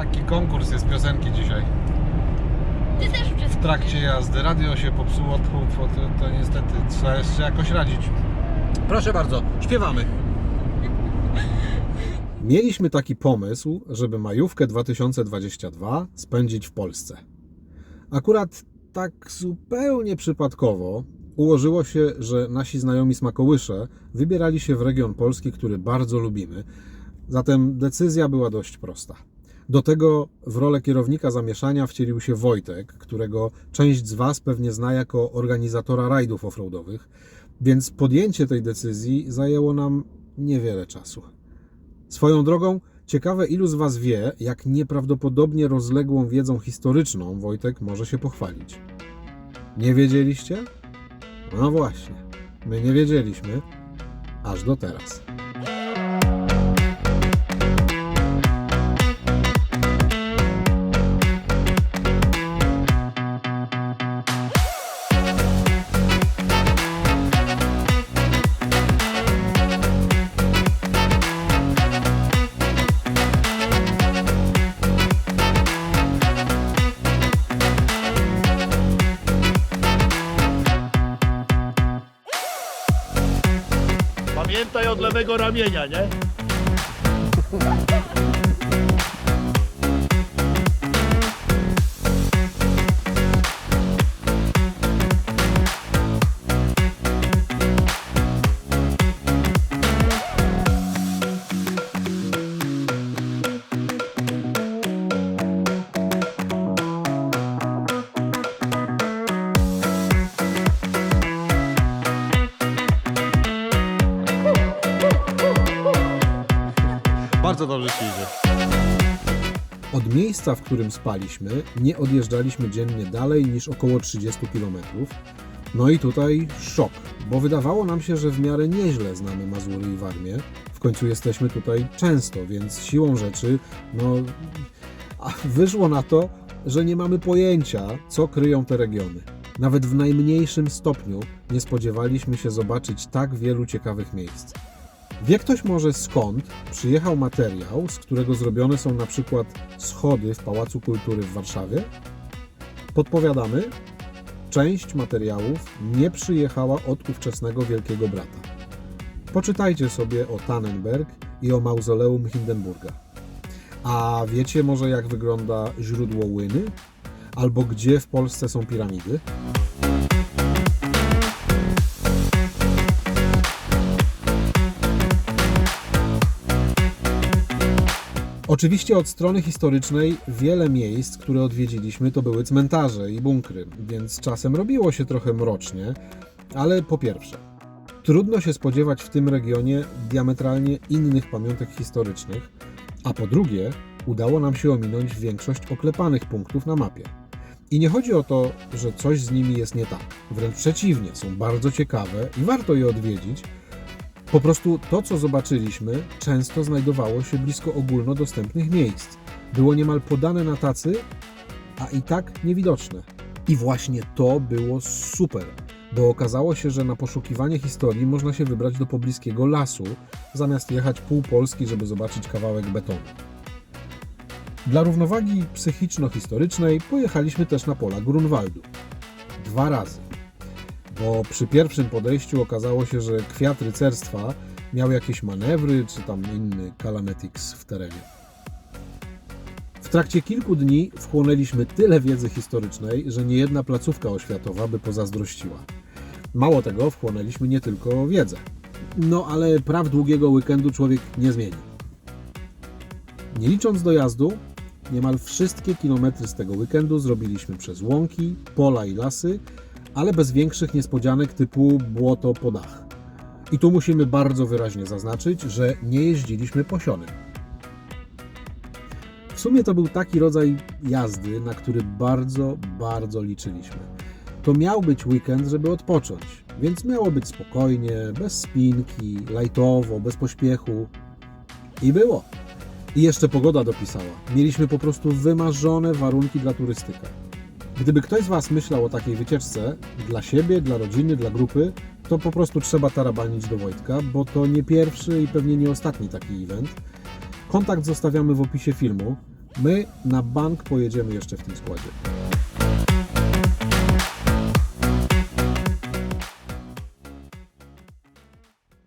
Taki konkurs jest piosenki dzisiaj. Ty też W uczestniczysz. trakcie jazdy radio się popsuło, to, to, to niestety trzeba jeszcze jakoś radzić. Proszę bardzo, śpiewamy. Mieliśmy taki pomysł, żeby majówkę 2022 spędzić w Polsce. Akurat tak zupełnie przypadkowo ułożyło się, że nasi znajomi smakołysze wybierali się w region Polski, który bardzo lubimy. Zatem decyzja była dość prosta. Do tego w rolę kierownika zamieszania wcielił się Wojtek, którego część z Was pewnie zna jako organizatora rajdów offroadowych, więc podjęcie tej decyzji zajęło nam niewiele czasu. Swoją drogą, ciekawe ilu z Was wie, jak nieprawdopodobnie rozległą wiedzą historyczną Wojtek może się pochwalić. Nie wiedzieliście? No właśnie, my nie wiedzieliśmy, aż do teraz. Lewego ramienia, nie? Bardzo dobrze ci idzie. Od miejsca, w którym spaliśmy, nie odjeżdżaliśmy dziennie dalej niż około 30 km. No i tutaj szok, bo wydawało nam się, że w miarę nieźle znamy Mazury i Warmię. W końcu jesteśmy tutaj często, więc siłą rzeczy, no, wyszło na to, że nie mamy pojęcia, co kryją te regiony. Nawet w najmniejszym stopniu nie spodziewaliśmy się zobaczyć tak wielu ciekawych miejsc. Wie ktoś może skąd przyjechał materiał, z którego zrobione są na przykład schody w Pałacu Kultury w Warszawie? Podpowiadamy, część materiałów nie przyjechała od ówczesnego Wielkiego Brata. Poczytajcie sobie o Tannenberg i o mauzoleum Hindenburga. A wiecie może jak wygląda źródło Łyny? Albo gdzie w Polsce są piramidy? Oczywiście od strony historycznej wiele miejsc, które odwiedziliśmy, to były cmentarze i bunkry, więc czasem robiło się trochę mrocznie, ale po pierwsze, trudno się spodziewać w tym regionie diametralnie innych pamiątek historycznych, a po drugie, udało nam się ominąć większość oklepanych punktów na mapie. I nie chodzi o to, że coś z nimi jest nie tak. Wręcz przeciwnie, są bardzo ciekawe i warto je odwiedzić, po prostu to, co zobaczyliśmy, często znajdowało się blisko ogólnodostępnych miejsc. Było niemal podane na tacy, a i tak niewidoczne. I właśnie to było super, bo okazało się, że na poszukiwanie historii można się wybrać do pobliskiego lasu, zamiast jechać pół Polski, żeby zobaczyć kawałek betonu. Dla równowagi psychiczno-historycznej pojechaliśmy też na pola Grunwaldu. Dwa razy bo przy pierwszym podejściu okazało się, że kwiat rycerstwa miał jakieś manewry czy tam inny kalametiks w terenie. W trakcie kilku dni wchłonęliśmy tyle wiedzy historycznej, że niejedna placówka oświatowa by pozazdrościła. Mało tego, wchłonęliśmy nie tylko wiedzę. No ale praw długiego weekendu człowiek nie zmieni. Nie licząc dojazdu, niemal wszystkie kilometry z tego weekendu zrobiliśmy przez łąki, pola i lasy, ale bez większych niespodzianek typu błoto po dach. I tu musimy bardzo wyraźnie zaznaczyć, że nie jeździliśmy posionym. W sumie to był taki rodzaj jazdy, na który bardzo, bardzo liczyliśmy. To miał być weekend, żeby odpocząć, więc miało być spokojnie, bez spinki, lajtowo, bez pośpiechu. I było. I jeszcze pogoda dopisała. Mieliśmy po prostu wymarzone warunki dla turystyka. Gdyby ktoś z Was myślał o takiej wycieczce dla siebie, dla rodziny, dla grupy, to po prostu trzeba tarabanić do Wojtka, bo to nie pierwszy i pewnie nie ostatni taki event. Kontakt zostawiamy w opisie filmu, My na bank pojedziemy jeszcze w tym składzie.